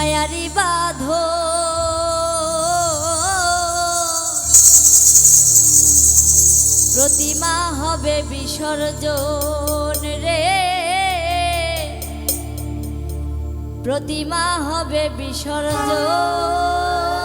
মায়ারি বাঁধ। প্রতিমা হবে বিসর্জন রে। প্রতিমা হবে বিসর্জন।